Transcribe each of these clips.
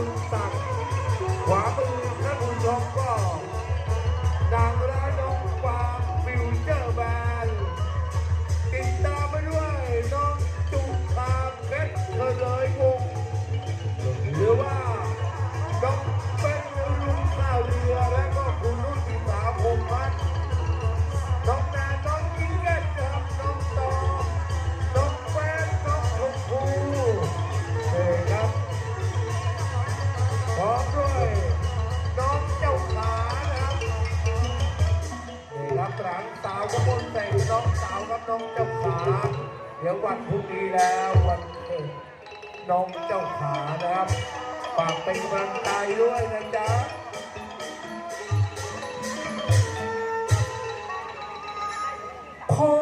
Não sabe. วันพุธนี้แล้ววันเกิดน้องเจ้าขานะครับฝากเป็นกำลังใจด้วยนะจ๊ะพ่อ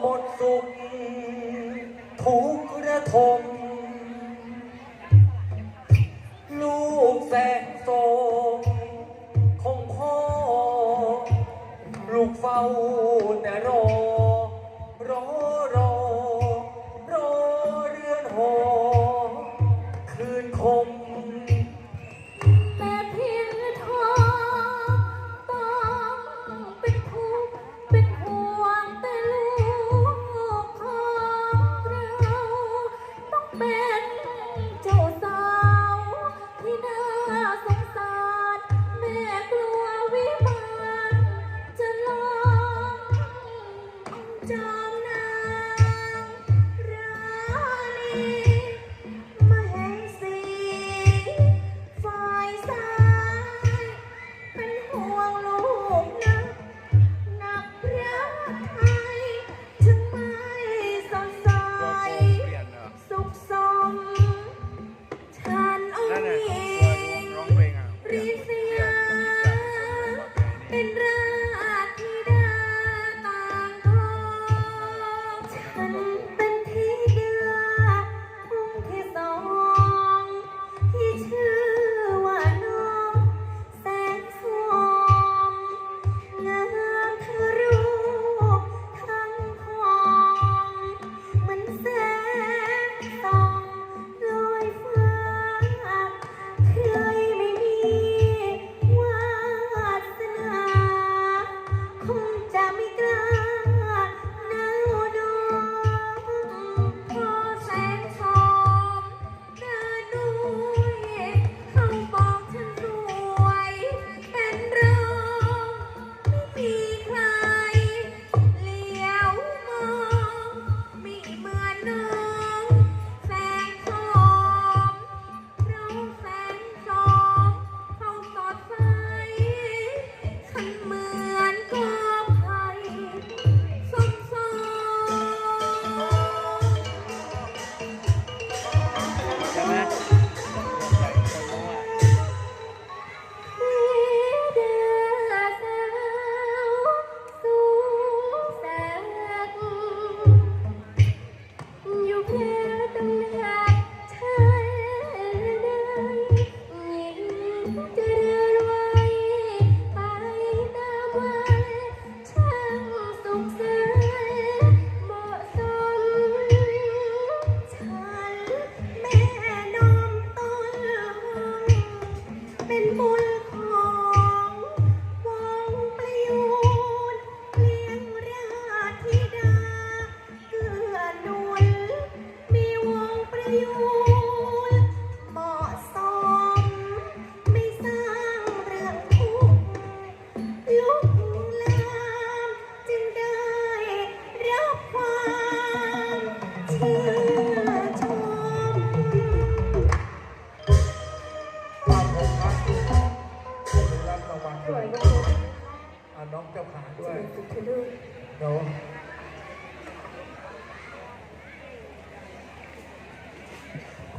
หมดสุขทุกกระทม ลูกแสงโศกของพ่อ ลูกเฝ้า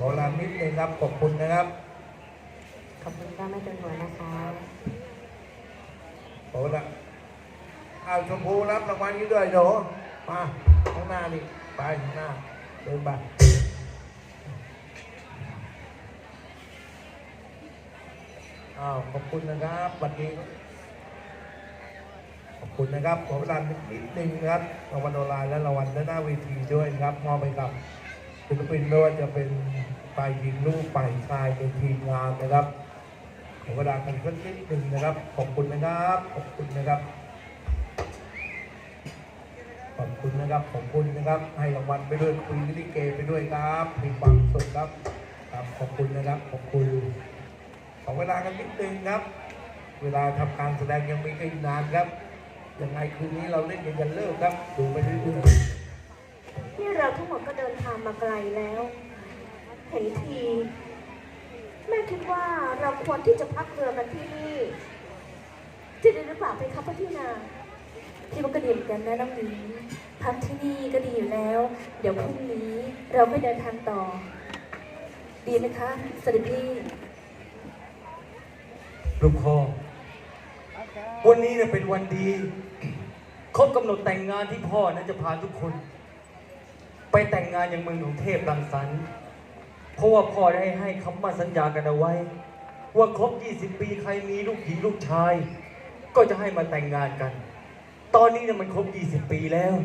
ขอลานิดนึงครับขอบคุณนะครับ ขอบคุณก็ไม่จนหัวนะคะขอละเอาชมพูรับรางวัลนี้ด้วยเดี๋ยวมาข้างหน้านี่ไปข้างหน้าเดินไปอ้าวขอบคุณนะครับวันนี้ขอบคุณนะครับขอเวลานิดนึงครับรางวัลออนไลน์และรางวัลหน้าเวทีด้วยครับมอบไปกับศิลปินไม่ว่าจะเป็น ฝ่ายหญิงลูกฝ่ายชายในทีมงานนะครับขอเวลากันสักนิดหนึ่งนะครับ ขอบคุณนะครับ ขอบคุณนะครับ ขอบคุณนะครับ ขอบคุณนะครับ ให้รางวัลไปด้วยคุยลิเกไปด้วยครับ มีความสุขครับครับ ขอบคุณนะครับ ขอบคุณ ขอเวลากันนิดนึงครับ เวลาทำการแสดงยังไม่อีกนานครับ ยังไงคืนนี้เราเล่นกันยันเลิกครับ ดูไปเรื่อยๆ นี่เราทั้งหมดก็เดินทางมาไกลแล้ว เห็นที แม่คิดว่าเราควรที่จะพักเรือกันที่นี่จะไดีหรือเปล่าไปครับพระพี่นาพี่ว่าก็ดีเหมือนกันนะน้องหญิงพักที่นี่ก็ดีอยู่แล้ว เดี๋ยวพรุ่งนี้เราไปเดินทางต่อ ดีไหมคะเสด็จพี่ลูกพ่อวันนี้เนี่ยเป็นวันดีครบกำหนดแต่งงานที่พ่อนั้นจะพาทุกคน ไปแต่งงานยังเมืองของเทพรังสรรค์ เพราะว่าพ่อได้ให้คำมั่นสัญญากันเอาไว้ ว่าครบ 20 ปีใครมีลูกหญิงลูกชาย ก็จะให้มาแต่งงานกัน ตอนนี้เนี่ยมันครบ 20 ปีแล้ว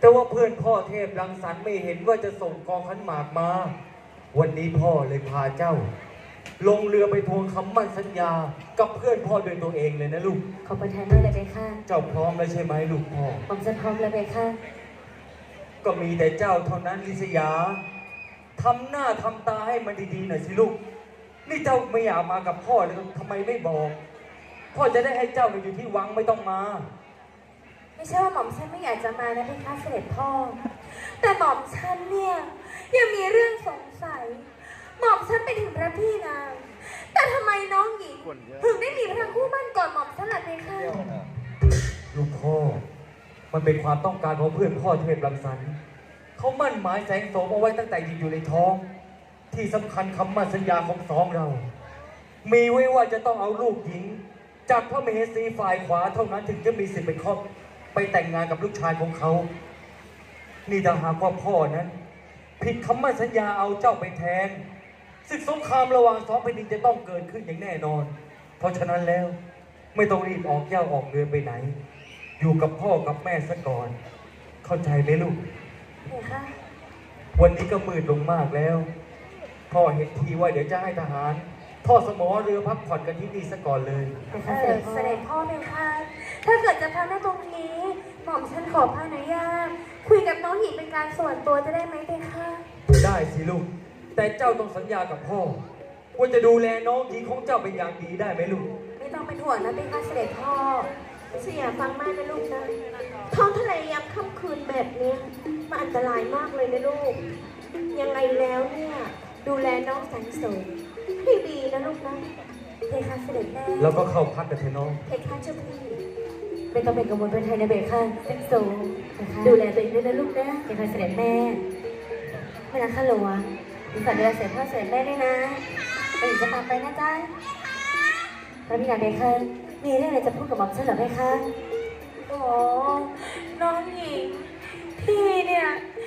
แต่ว่าเพื่อนพ่อเทพรังสรรค์ไม่เห็นว่าจะส่งกองขันหมากมา วันนี้พ่อเลยพาเจ้า ลงเรือไปทวงคำมั่นสัญญา กับเพื่อนพ่อโดวยตัวเองเลยนะลูก ขอบประทานมากเลยไปค่ะเจ้าพร้อมแล้วใช่ไหมลูกพ่อ ผมจะพร้อมแล้วไปค่ะก็มีแต่เจ้าเท่านั้นลิศยา ทำหน้าทำตาให้มันดีๆหน่อยสิลูก นี่เจ้าไม่อยากมากับพ่อเลยทำไมไม่บอก พ่อจะได้ให้เจ้าไปอยู่ที่วังไม่ต้องมา ไม่ใช่ว่าหม่อมฉันไม่อยากจะมานะพี่คะเสด็จพ่อ แต่หม่อมฉันเนี่ยยังมีเรื่องสงสัย หม่อมฉันเป็นถึงพระพี่นาง แต่ทำไมน้องหญิงถึงได้มีพระคู่มั่นก่อนหม่อมฉันล่ะพี่คะลูกพ่อ มันเป็นความต้องการของเพื่อนพ่อเทพรังสรรค์ เขามั่นหมายแสงโสมเอาไว้ตั้งแต่ยังอยู่ในท้อง ที่สำคัญคำมั่นสัญญาของสองเรา มีไว้ว่าจะต้องเอาลูกหญิง จากพระมเหสีฝ่ายขวาเท่านั้นถึงจะมีสิทธิ์ไปครอบไปแต่งงานกับลูกชายของเขา นี่ถ้าหากว่าพ่อนั้น ผิดคำมั่นสัญญาเอาเจ้าไปแทนศึกสงครามระหว่างสองแผ่นดินจะต้องเกิดขึ้นอย่างแน่นอน เพราะฉะนั้นแล้วไม่ต้องรีบออกเย่าออกเรือนไปไหน อยู่กับพ่อกับแม่ซะก่อน เข้าใจไหมลูก พี่คะวันนี้ก็มืดลงมากแล้ว พ่อเห็นทีว่าเดี๋ยวจะให้ทหารทอดสมอเรือพักผ่อนกันที่นี่ซะก่อนเลยไปเอคะเสอด็จพ่อเสด็จพ่อเลยค่ะ ถ้าเกิดจะพักในตรงนี้ หม่อมฉันขอพระอนุญาตคุยกับน้องหญิงเป็นการส่วนตัวจะได้ไหมเพคะได้สิลูก แต่เจ้าต้องสัญญากับพ่อ ว่าจะดูแลน้องหญิงของเจ้าเป็นอย่างดีได้ไหมลูก ไม่ต้องเป็นห่วงนะเพคะเสด็จพ่อเสียฟังแม่นะลูกนะท้องทะเลยามค่ำคืนแบบเนี้ยมัน อันตรายมากเลยนะลูก ยังไงแล้วเนี่ย ดูแลน้องแสงโสมให้ดีนะลูกนะเพคะเสด็จแม่แล้วก็เข้าพักกันเถอะน้องเพคะเจ้าพี่ไม่ต้องเป็นกังวลเป็นไทยนะเบค่ะเป็นโซนะคะดูแลตัวเองด้วยนะลูกนะเพคะเสด็จแม่เวลาข้าหลวงดิฉันดูแลเสด็จพ่อเสด็จแม่ด้วยนะไปอีกจะตามไปนะจ๊ะพระพี่นางเบค่ะมีเรื่องอะไรจะพูดกับหม่อมฉันเหรอเบค่ะอ๋อ 这一点。